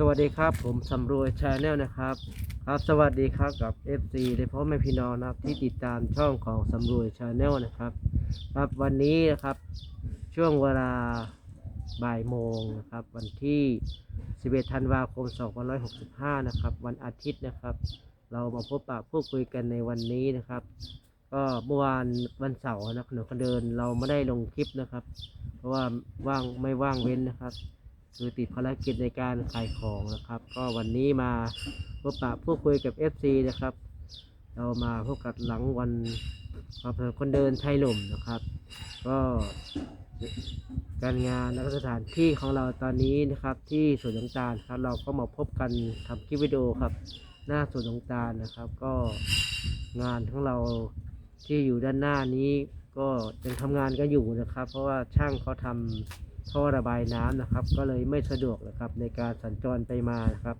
สวัสดีครับผมสำรวยชาแนลนะครับ ครับสวัสดีครับกับ FC โดยเพาะแม่พี่น้องนะครับที่ติดตามช่องของสำรวยชาแนลนะครับ ครับวันนี้นะครับช่วงเวลาบ่ายโมงนะครับ วันที่ 11 ธันวาคม 2565 นะครับ วันอาทิตย์นะครับ เรามาพบปะพูดคุยกันในวันนี้นะครับ ก็เมื่อวานวันเสาร์นะขนมคนเดินเราไม่ได้ลงคลิปนะครับ เพราะว่าว่างไม่ว่างเว้นนะครับ คือติดภารกิจในการขายของนะครับ ก็วันนี้มาพบปะพูดคุยกับ FC นะครับ เรามาพบกับหลังวันความสำเร็จคนเดินไทยหล่มนะครับ ก็การงานและสถานที่ของเราตอนนี้นะครับ ที่สวนสงตาลครับ เราก็มาพบกันทำคลิปวิดีโอครับ หน้าสวนสงตาลนะครับ ก็งานของเราที่อยู่ด้านหน้านี้ก็ยังทำงานกันอยู่นะครับ เพราะว่าช่างเขาทำ ท่อระบายน้ำนะครับ ก็เลยไม่สะดวกนะครับ ในการสัญจรไปมานะครับ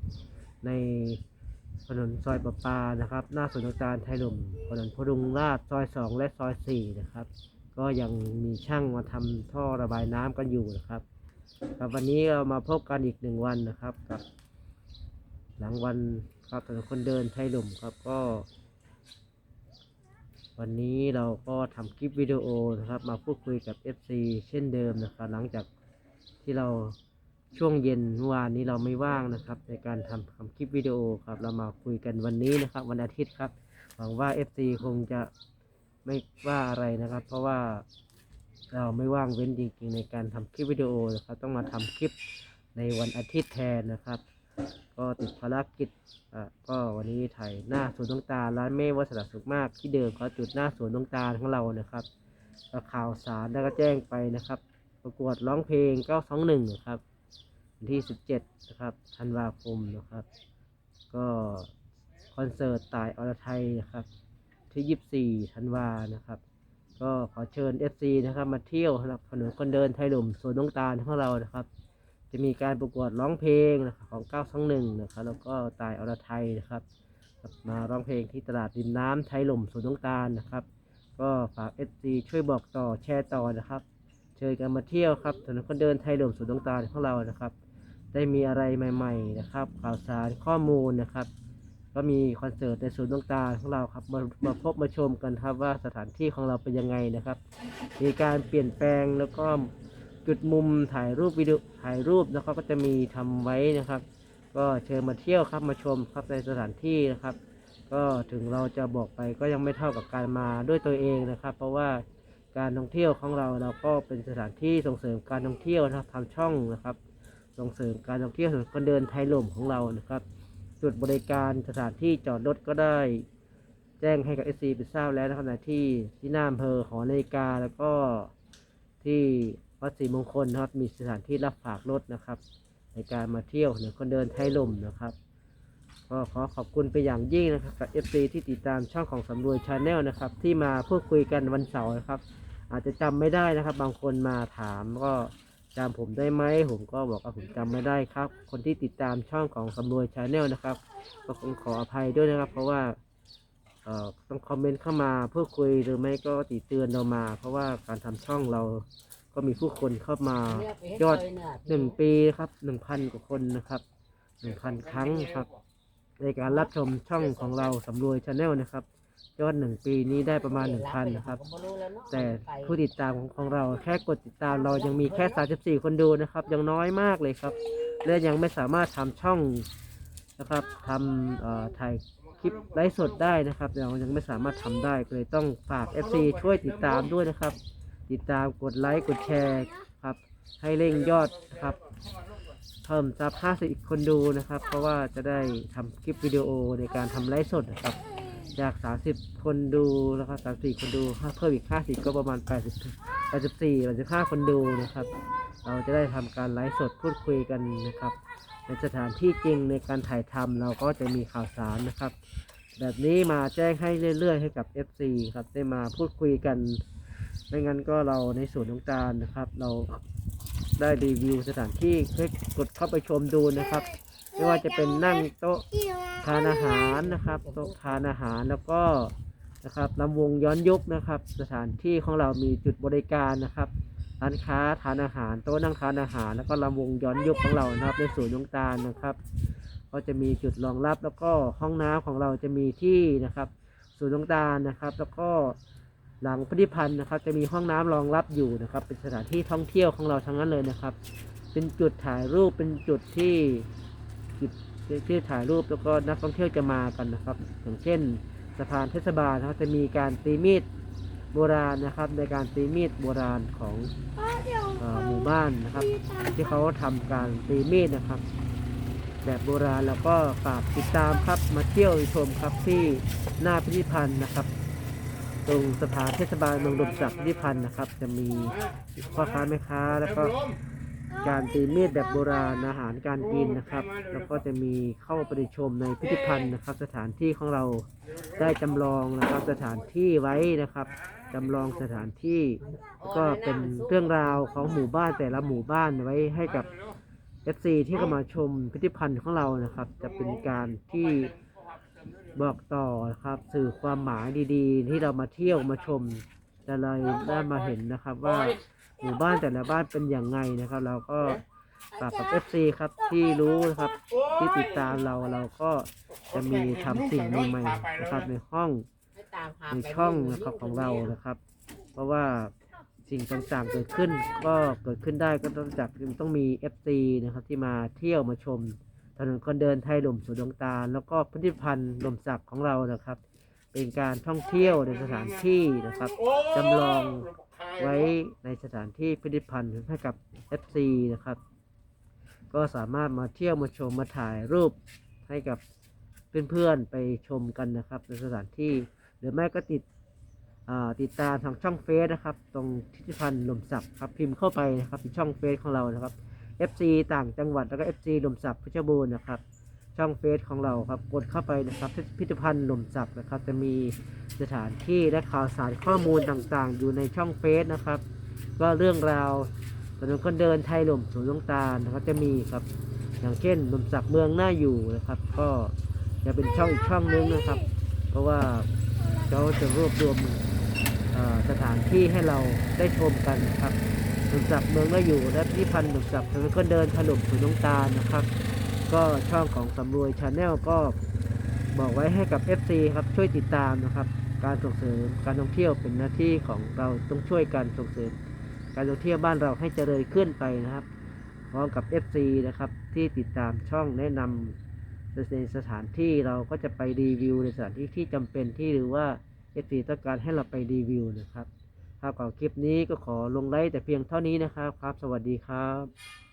ในถนนซอยประปานะครับ หน้าสวนน้ำตาลไทยลมถนนพดุงราชซอยสองและซอยสี่นะครับ ก็ยังมีช่างมาทำท่อระบายน้ำกันอยู่นะครับครับวันนี้เรามาพบกันอีกหนึ่งวันนะครับกับหลังวันครับถนนคนเดินไทยลมครับก็ วันนี้เราก็ทำคลิปวิดีโอนะครับ มาพูดคุยกับ FC เช่นเดิมนะครับ หลังจาก ที่เราช่วงเย็นเมื่อวานนี้เราไม่ว่างนะครับ ในการทำทำคลิปวิดีโอครับ เรามาคุยกันวันนี้นะครับ วันอาทิตย์ครับหวังว่า FC คงจะไม่ว่าอะไรนะครับ เพราะว่าเราไม่ว่างเว้นจริงๆในการทำคลิปวิดีโอนะครับ ต้องมาทำคลิปในวันอาทิตย์แทนนะครับ ก็ติดภารกิจอะก็วันนี้ถ่ายหน้าสวนดวงตาลร้านเมฆวัสดุสุขมากที่เดิมเขาจุดหน้าสวนดวงตาของเรานะครับข่าวสารแล้วก็แจ้งไปนะครับ ประกวดร้องเพลง921นะครับวันที่17นะครับธันวาคมนะครับ ก็คอนเสิร์ตตายอรไทยนะครับ ที่24ธันวานะครับ ก็ขอเชิญ FC นะครับ มาเที่ยวนะครับถนนคนเดินไทยหลุมสวนดวงตาลของเรานะครับ จะมีการประกวดร้องเพลงนะครับของ921นะครับ แล้วก็ตายอรไทยนะครับ มาร้องเพลงที่ตลาดริมน้ำไทยหล่มสวนน้ำตาลนะครับ ก็ฝาก FC ช่วยบอกต่อแชร์ต่อนะครับ เชิญกันมาเที่ยวครับถนนคนเดินไทยหล่มสวนน้ำตาของเรานะครับ ได้มีอะไรใหม่ๆนะครับ ข่าวสารข้อมูลนะครับ ก็มีคอนเสิร์ตในสวนดวงตาของเราครับมามาพบมาชมกันครับว่าสถานที่ของเราเป็นยังไงนะครับ มีการเปลี่ยนแปลงแล้วก็จุดมุมถ่ายรูปวิดีโอถ่ายรูปนะครับก็จะมีทำไว้นะครับ ก็เชิญมาเที่ยวครับมาชมครับในสถานที่นะครับ ก็ถึงเราจะบอกไปก็ยังไม่เท่ากับการมาด้วยตัวเองนะครับ เพราะว่า การท่องเที่ยวของเราเราก็เป็นสถานที่ส่งเสริมการท่องเที่ยวนะครับทำช่องนะครับ ส่งเสริมการท่องเที่ยวของคนเดินไทยลมของเรานะครับ จุดบริการสถานที่จอดรถก็ได้ แจ้งให้กับ SC ไปทราบแล้วนะครับในที่ที่หน้าอำเภอหอนาฬิกาแล้วก็ที่วัดศรีมงคลนะครับมีสถานที่รับฝากรถนะครับ ในการมาเที่ยวในคนเดินไทยลมนะครับ ก็ขอขอบคุณไปอย่างยิ่งนะครับกับ FC ที่ติดตามช่องของสำรวยชาแนลนะครับ ที่มาพูดคุยกันวันเสาร์นะครับ อาจจะจำไม่ได้นะครับ บางคนมาถามก็จำผมได้ไหมผมก็บอกว่าผมจำไม่ได้ครับ คนที่ติดตามช่องของสำรวยชาแนลนะครับ ก็คงขออภัยด้วยนะครับ เพราะว่าเอ่อต้องคอมเมนต์เข้ามาพูดคุยหรือไม่ก็ติเตือนเรามา เพราะว่าการทำช่องเราก็มีผู้คนเข้ามายอดหนึ่งปีครับหนึ่งพันกว่าคนนะครับหนึ่งพันครั้งครับ ในการรับชมช่องของเราสำรวยชาแนลนะครับ ยอดหนึ่งปีนี้ได้ประมาณหนึ่งพันนะครับ แต่ผู้ติดตามของเราแค่กดติดตามเรายังมีแค่ 34 คนดูนะครับ ยังน้อยมากเลยครับ และยังไม่สามารถทำช่องนะครับทำเอ่อถ่ายคลิปไลฟ์สดได้นะครับเรายังไม่สามารถทำได้ก็เลยต้องฝาก FC ช่วยติดตามด้วยนะครับ ติดตามกดไลค์กดแชร์ครับ ให้เร่งยอดนะครับ เพิ่มซับ50คนดูนะครับ เพราะว่าจะได้ทำคลิปวิดีโอในการทำไลฟ์สดนะครับ จาก 30 คนดูแล้วก็34 คนดูเพิ่มอีก 50 ก็ประมาณ 80 84 85 คนดูนะครับ เราจะได้ทำการไลฟ์สดพูดคุยกันนะครับในสถานที่จริงในการถ่ายทำเราก็จะมีข่าวสารนะครับ แบบนี้มาแจ้งให้เรื่อยๆ ให้กับ FC ครับได้มาพูดคุยกัน ไม่งั้นก็เราในส่วนของการนะครับ เรา ได้รีวิวสถานที่ให้กดเข้าไปชมดูนะครับ ไม่ว่าจะเป็นนั่งโต๊ะทานอาหารนะครับโต๊ะทานอาหารแล้วก็นะครับลำวงย้อนยุคนะครับ สถานที่ของเรามีจุดบริการนะครับร้านค้าทานอาหารโต๊ะนั่งทานอาหาร แล้วก็ลำวงย้อนยุคของเรานะครับในสวนดวงตาลนะครับ ก็จะมีจุดรองรับแล้วก็ห้องน้ำของเราจะมีที่นะครับสวนดวงตาลนะครับ แล้วก็ หลังพิพิธภัณฑ์นะครับ จะมีห้องน้ำรองรับอยู่นะครับ เป็นสถานที่ท่องเที่ยวของเราทั้งนั้นเลยนะครับ เป็นจุดถ่ายรูปเป็นจุดที่จุดที่ถ่ายรูปแล้วก็นักท่องเที่ยวจะมากันนะครับ อย่างเช่นสะพานเทศบาลนะครับจะมีการตีมีดโบราณนะครับ ในการตีมีดโบราณของหมู่บ้านนะครับ ที่เขาทำการตีมีดนะครับ แบบโบราณแล้วก็ฝากติดตามครับมาเที่ยวชมครับที่หน้าพิพิธภัณฑ์นะครับ ตรงสถานเทศบาลเมืองดมศักดิ์พิพิธภัณฑ์นะครับ จะมีพ่อค้าแม่ค้าแล้วก็การตีมีดแบบโบราณอาหารการกินนะครับ แล้วก็จะมีเข้าไปชมในพิพิธภัณฑ์นะครับ สถานที่ของเราได้จำลองนะครับ สถานที่ไว้นะครับจำลองสถานที่ ก็เป็นเรื่องราวของหมู่บ้านแต่ละหมู่บ้านไว้ให้กับ FC ที่เข้ามาชมพิพิธภัณฑ์ของเรานะครับ จะเป็นการที่ บอกต่อครับสื่อความหมายดีๆ ที่เรามาเที่ยวมาชมจะเลยได้มาเห็นนะครับ ว่าหมู่บ้านแต่ละบ้านเป็นอย่างไงนะครับ เราก็ฝากกับ FC ครับที่รู้นะครับที่ติดตามเราเราก็จะมีทำสิ่งใหม่ๆนะครับในห้องในช่องนะครับของเรานะครับ เพราะว่าสิ่งต่างๆเกิดขึ้นก็เกิดขึ้นได้ก็ต้องจากต้องมี FC นะครับที่มาเที่ยวมาชม ถนนคนเดินไทยหล่มสุดดวงตาลแล้วก็พิพิธภัณฑ์หล่มสักของเรานะครับ เป็นการท่องเที่ยวในสถานที่นะครับจำลองไว้ในสถานที่พิพิธภัณฑ์ให้กับ FC นะครับ ก็สามารถมาเที่ยวมาชมมาถ่ายรูปให้กับเพื่อนๆไปชมกันนะครับ ในสถานที่ หรือไม่ก็ติดติดตามทางช่องเฟซนะครับ ตรงทิติพันธ์ลมศักดิ์ครับพิมพ์เข้าไปนะครับที่ช่องเฟซของเรานะครับ FC ต่างจังหวัดแล้วก็ FC ลมศักดิ์เพชรบูรณ์นะครับช่องเฟซของเราครับกดเข้าไปนะครับพิพิธภัณฑ์หลมศักดิ์นะครับ จะมีสถานที่และข่าวสารข้อมูลต่างๆ อยู่ในช่องเฟซนะครับก็เรื่องราวถนนคนเดินไทยหลมสวนดวงตาลนะครับจะมีครับอย่างเช่นหลมศักดิ์เมืองหน่าอยู่นะครับ ก็จะเป็นช่องอีกช่องนึงนะครับ เพราะว่าเขาจะรวบรวมสถานที่ให้เราได้ชมกันนะครับ หนุนศักดิ์เมืองน่าอยู่และพิพิธภัณฑ์หนุนศักดิ์ถนนคนเดินถล่มสวนงตาลนะครับ ก็ช่องของสำรวยชาแนลก็บอกไว้ให้กับ FC ครับช่วยติดตามนะครับ การส่งเสริมการท่องเที่ยวเป็นหน้าที่ของเราต้องช่วยกันส่งเสริม การท่องเที่ยวบ้านเราให้เจริญขึ้นไปนะครับพร้อมกับ FC นะครับที่ติดตามช่องแนะนำในสถานที่เราก็จะไปรีวิวในสถานที่ที่จำเป็นที่หรือว่า FC ต้องการให้เราไปรีวิวนะครับ ครับก่อนคลิปนี้ก็ขอลงไลค์แต่เพียงเท่านี้นะครับครับ สวัสดีครับ